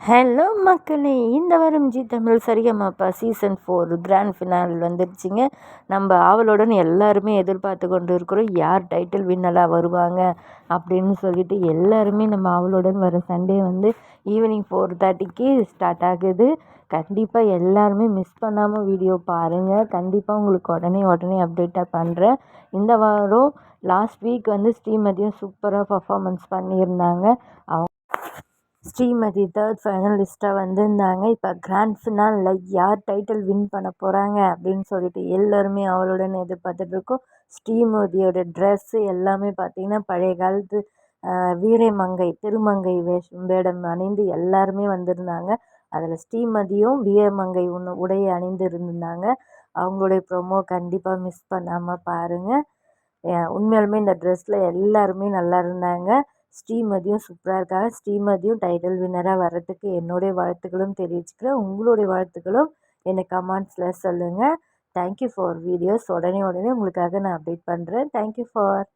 Hello மக்களே இந்த வாரம் Zee Tamil Sarigamapa season four grand finale வந்துருச்சுங்க. நம்ம ஆவலுடன் எல்லாருமே எதிர்பார்த்து கொண்டு இருக்கிறோம் யார் டைட்டில் வின்னலாக வருவாங்க அப்படின்னு சொல்லிட்டு எல்லாருமே நம்ம ஆவலுடன் வர சண்டே வந்து ஈவினிங் ஃபோர் தேர்ட்டிக்கு ஸ்டார்ட் ஆகுது. கண்டிப்பாக எல்லாருமே மிஸ் பண்ணாமல் வீடியோ பாருங்கள் கண்டிப்பாக உங்களுக்கு உடனே உடனே அப்டேட்டாக பண்ணுறேன் இந்த வாரம் லாஸ்ட் வீக் வந்து ஸ்ரீமதியும் சூப்பராக பர்ஃபாமன்ஸ் பண்ணியிருந்தாங்க. அவங்க ஸ்ரீமதி தேர்ட் ஃபைனலிஸ்ட்டாக வந்திருந்தாங்க. இப்போ கிராண்ட் ஃபினாலில் யார் டைட்டில் வின் பண்ண போகிறாங்க அப்படின்னு சொல்லிட்டு எல்லோருமே அவளுடன் எதிர்பார்த்துட்ருக்கோம் ஸ்ரீமதியோட ட்ரெஸ்ஸு எல்லாமே பார்த்திங்கன்னா பழைய காலத்து வீரமங்கை திருமங்கை வேஷம் வேடம் அணிந்து எல்லாருமே வந்திருந்தாங்க. அதில் ஸ்ரீமதியும் வீரமங்கை ஒன்று உடை அணிந்து இருந்திருந்தாங்க அவங்களுடைய ப்ரொமோ கண்டிப்பாக மிஸ் பண்ணாமல் பாருங்கள் உண்மையாலுமே இந்த ட்ரெஸ்ஸில் எல்லாருமே நல்லா இருந்தாங்க. ஸ்ரீமதியும் சூப்பராக இருக்காங்க. ஸ்ரீமதியும் டைட்டில் வின்னராக வர்றதுக்கு என்னுடைய வாழ்த்துக்களும் தெரிவிச்சுக்கிறேன். உங்களுடைய வாழ்த்துக்களும் எனக்கு கமெண்ட்ஸில் சொல்லுங்கள் தேங்க்யூ ஃபார் வீடியோஸ் உடனே உடனே உங்களுக்காக நான் அப்டேட் பண்ணுறேன் தேங்க்யூ ஃபார்